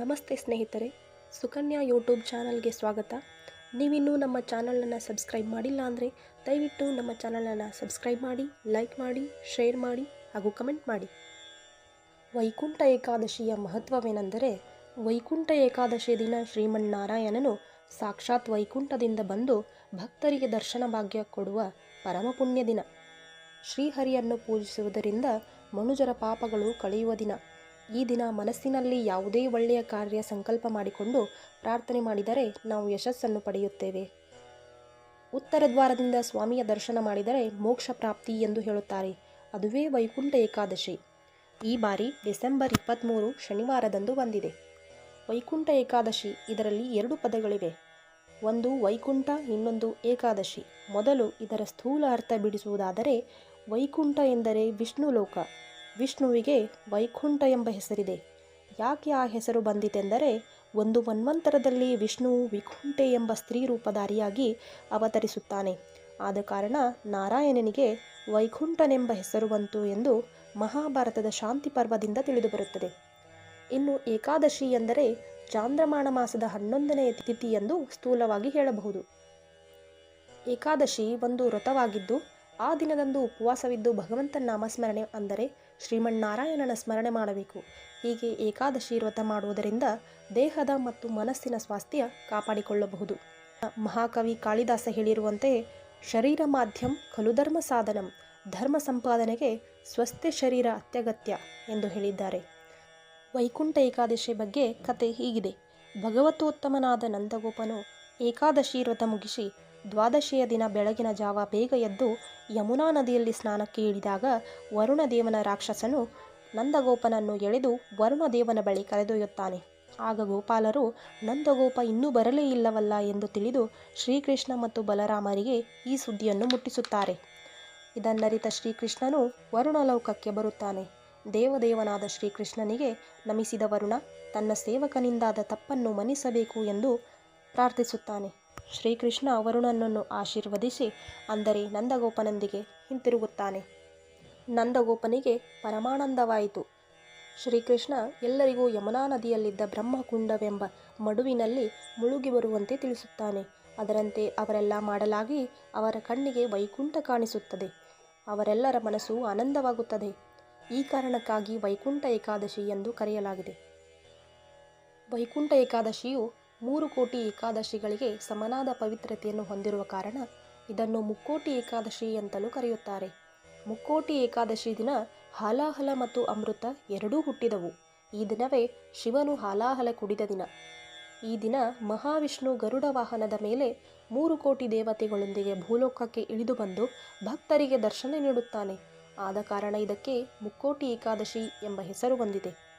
ನಮಸ್ತೆ ಸ್ನೇಹಿತರೆ, ಸುಕನ್ಯಾ ಯೂಟ್ಯೂಬ್ ಚಾನಲ್ಗೆ ಸ್ವಾಗತ. ನೀವಿನ್ನೂ ನಮ್ಮ ಚಾನಲನ್ನು ಸಬ್ಸ್ಕ್ರೈಬ್ ಮಾಡಿಲ್ಲ ಅಂದರೆ ದಯವಿಟ್ಟು ನಮ್ಮ ಚಾನಲನ್ನು ಸಬ್ಸ್ಕ್ರೈಬ್ ಮಾಡಿ, ಲೈಕ್ ಮಾಡಿ, ಶೇರ್ ಮಾಡಿ ಹಾಗೂ ಕಮೆಂಟ್ ಮಾಡಿ. ವೈಕುಂಠ ಏಕಾದಶಿಯ ಮಹತ್ವವೇನೆಂದರೆ, ವೈಕುಂಠ ಏಕಾದಶಿ ದಿನ ಶ್ರೀಮನ್ನಾರಾಯಣನು ಸಾಕ್ಷಾತ್ ವೈಕುಂಠದಿಂದ ಬಂದು ಭಕ್ತರಿಗೆ ದರ್ಶನ ಭಾಗ್ಯ ಕೊಡುವ ಪರಮ ಪುಣ್ಯ ದಿನ ಶ್ರೀಹರಿಯನ್ನು ಪೂಜಿಸುವುದರಿಂದ ಮನುಜರ ಪಾಪಗಳು ಕಳೆಯುವ ದಿನ. ಈ ದಿನ ಮನಸ್ಸಿನಲ್ಲಿ ಯಾವುದೇ ಒಳ್ಳೆಯ ಕಾರ್ಯ ಸಂಕಲ್ಪ ಮಾಡಿಕೊಂಡು ಪ್ರಾರ್ಥನೆ ಮಾಡಿದರೆ ನಾವು ಯಶಸ್ಸನ್ನು ಪಡೆಯುತ್ತೇವೆ. ಉತ್ತರ ದ್ವಾರದಿಂದ ಸ್ವಾಮಿಯ ದರ್ಶನ ಮಾಡಿದರೆ ಮೋಕ್ಷ ಪ್ರಾಪ್ತಿ ಎಂದು ಹೇಳುತ್ತಾರೆ. ಅದುವೇ ವೈಕುಂಠ ಏಕಾದಶಿ. ಈ ಬಾರಿ ಡಿಸೆಂಬರ್ ಇಪ್ಪತ್ತ್ಮೂರು ಶನಿವಾರದಂದು ಬಂದಿದೆ. ವೈಕುಂಠ ಏಕಾದಶಿ ಇದರಲ್ಲಿ ಎರಡು ಪದಗಳಿವೆ. ಒಂದು ವೈಕುಂಠ, ಇನ್ನೊಂದು ಏಕಾದಶಿ. ಮೊದಲು ಇದರ ಸ್ಥೂಲ ಅರ್ಥ ಬಿಡಿಸುವುದಾದರೆ ವೈಕುಂಠ ಎಂದರೆ ವಿಷ್ಣು ಲೋಕ ವಿಷ್ಣುವಿಗೆ ವೈಕುಂಠ ಎಂಬ ಹೆಸರಿದೆ. ಯಾಕೆ ಆ ಹೆಸರು ಬಂದಿತೆಂದರೆ, ಒಂದು ಮನ್ವಂತರದಲ್ಲಿ ವಿಷ್ಣುವು ವಿಕುಂಠೆ ಎಂಬ ಸ್ತ್ರೀ ರೂಪಧಾರಿಯಾಗಿ ಅವತರಿಸುತ್ತಾನೆ. ಆದ ಕಾರಣ ನಾರಾಯಣನಿಗೆ ವೈಕುಂಠನೆಂಬ ಹೆಸರು ಬಂತು ಎಂದು ಮಹಾಭಾರತದ ಶಾಂತಿ ಪರ್ವದಿಂದ ತಿಳಿದುಬರುತ್ತದೆ. ಇನ್ನು ಏಕಾದಶಿ ಎಂದರೆ ಚಾಂದ್ರಮಾನ ಮಾಸದ ಹನ್ನೊಂದನೆಯ ತಿಥಿ ಎಂದು ಸ್ಥೂಲವಾಗಿ ಹೇಳಬಹುದು. ಏಕಾದಶಿ ಒಂದು ವ್ರತವಾಗಿದ್ದು ಆ ದಿನದಂದು ಉಪವಾಸವಿದ್ದು ಭಗವಂತನ ನಾಮಸ್ಮರಣೆ ಅಂದರೆ ಶ್ರೀಮನ್ನಾರಾಯಣನ ಸ್ಮರಣೆ ಮಾಡಬೇಕು. ಹೀಗೆ ಏಕಾದಶಿ ವ್ರತ ಮಾಡುವುದರಿಂದ ದೇಹದ ಮತ್ತು ಮನಸ್ಸಿನ ಸ್ವಾಸ್ಥ್ಯ ಕಾಪಾಡಿಕೊಳ್ಳಬಹುದು. ಮಹಾಕವಿ ಕಾಳಿದಾಸ ಹೇಳಿರುವಂತೆ, ಶರೀರ ಮಾಧ್ಯಂ ಕಲುಧರ್ಮ ಸಾಧನಂ, ಧರ್ಮ ಸಂಪಾದನೆಗೆ ಸ್ವಸ್ಥ ಶರೀರ ಅತ್ಯಗತ್ಯ ಎಂದು ಹೇಳಿದ್ದಾರೆ. ವೈಕುಂಠ ಏಕಾದಶಿ ಬಗ್ಗೆ ಕತೆ ಹೀಗಿದೆ. ಭಗವತೋತ್ತಮನಾದ ನಂದಗೋಪನು ಏಕಾದಶಿ ವ್ರತ ಮುಗಿಸಿ ದ್ವಾದಶಿಯ ದಿನ ಬೆಳಗಿನ ಜಾವ ಬೇಗ ಎದ್ದು ಯಮುನಾ ನದಿಯಲ್ಲಿ ಸ್ನಾನಕ್ಕೆ ಇಳಿದಾಗ ವರುಣದೇವನ ರಾಕ್ಷಸನು ನಂದಗೋಪನನ್ನು ಎಳೆದು ವರುಣದೇವನ ಬಳಿ ಕರೆದೊಯ್ಯುತ್ತಾನೆ. ಆಗ ಗೋಪಾಲರು, ನಂದಗೋಪ ಇನ್ನೂ ಬರಲೇ ಇಲ್ಲವಲ್ಲ ಎಂದು ತಿಳಿದು ಶ್ರೀಕೃಷ್ಣ ಮತ್ತು ಬಲರಾಮರಿಗೆ ಈ ಸುದ್ದಿಯನ್ನು ಮುಟ್ಟಿಸುತ್ತಾರೆ. ಇದನ್ನರಿತ ಶ್ರೀಕೃಷ್ಣನು ವರುಣಲೋಕಕ್ಕೆ ಬರುತ್ತಾನೆ. ದೇವದೇವನಾದ ಶ್ರೀಕೃಷ್ಣನಿಗೆ, ನಮಿಸಿದ ವರುಣ, ತನ್ನ ಸೇವಕನಿಂದಾದ ತಪ್ಪನ್ನು ಮನಿಸಬೇಕು ಎಂದು ಪ್ರಾರ್ಥಿಸುತ್ತಾನೆ. ಶ್ರೀಕೃಷ್ಣ ವರುಣನನ್ನು ಆಶೀರ್ವದಿಸಿ ಅಂದರೆ ನಂದಗೋಪನೊಂದಿಗೆ ಹಿಂತಿರುಗುತ್ತಾನೆ. ನಂದಗೋಪನಿಗೆ ಪರಮಾನಂದವಾಯಿತು. ಶ್ರೀಕೃಷ್ಣ ಎಲ್ಲರಿಗೂ ಯಮುನಾ ನದಿಯಲ್ಲಿದ್ದ ಬ್ರಹ್ಮಕುಂಡವೆಂಬ ಮಡುವಿನಲ್ಲಿ ಮುಳುಗಿ ಬರುವಂತೆ ತಿಳಿಸುತ್ತಾನೆ. ಅದರಂತೆ ಅವರೆಲ್ಲ ಮಾಡಲಾಗಿ ಅವರ ಕಣ್ಣಿಗೆ ವೈಕುಂಠ ಕಾಣಿಸುತ್ತದೆ. ಅವರೆಲ್ಲರ ಮನಸ್ಸು ಆನಂದವಾಗುತ್ತದೆ. ಈ ಕಾರಣಕ್ಕಾಗಿ ವೈಕುಂಠ ಏಕಾದಶಿ ಎಂದು ಕರೆಯಲಾಗಿದೆ. ವೈಕುಂಠ ಏಕಾದಶಿಯು ಮೂರು ಕೋಟಿ ಏಕಾದಶಿಗಳಿಗೆ ಸಮನಾದ ಪವಿತ್ರತೆಯನ್ನು ಹೊಂದಿರುವ ಕಾರಣ ಇದನ್ನು ಮುಕ್ಕೋಟಿ ಏಕಾದಶಿ ಅಂತಲೂ ಕರೆಯುತ್ತಾರೆ. ಮುಕ್ಕೋಟಿ ಏಕಾದಶಿ ದಿನ ಹಾಲಾಹಲ ಮತ್ತು ಅಮೃತ ಎರಡೂ ಹುಟ್ಟಿದವು. ಈ ದಿನವೇ ಶಿವನು ಹಾಲಾಹಲ ಕುಡಿದ ದಿನ. ಈ ದಿನ ಮಹಾವಿಷ್ಣು ಗರುಡ ವಾಹನದ ಮೇಲೆ ಮೂರು ಕೋಟಿ ದೇವತೆಗಳೊಂದಿಗೆ ಭೂಲೋಕಕ್ಕೆ ಇಳಿದು ಬಂದು ಭಕ್ತರಿಗೆ ದರ್ಶನ ನೀಡುತ್ತಾನೆ. ಆದ ಕಾರಣ ಇದಕ್ಕೆ ಮುಕ್ಕೋಟಿ ಏಕಾದಶಿ ಎಂಬ ಹೆಸರು ಬಂದಿದೆ.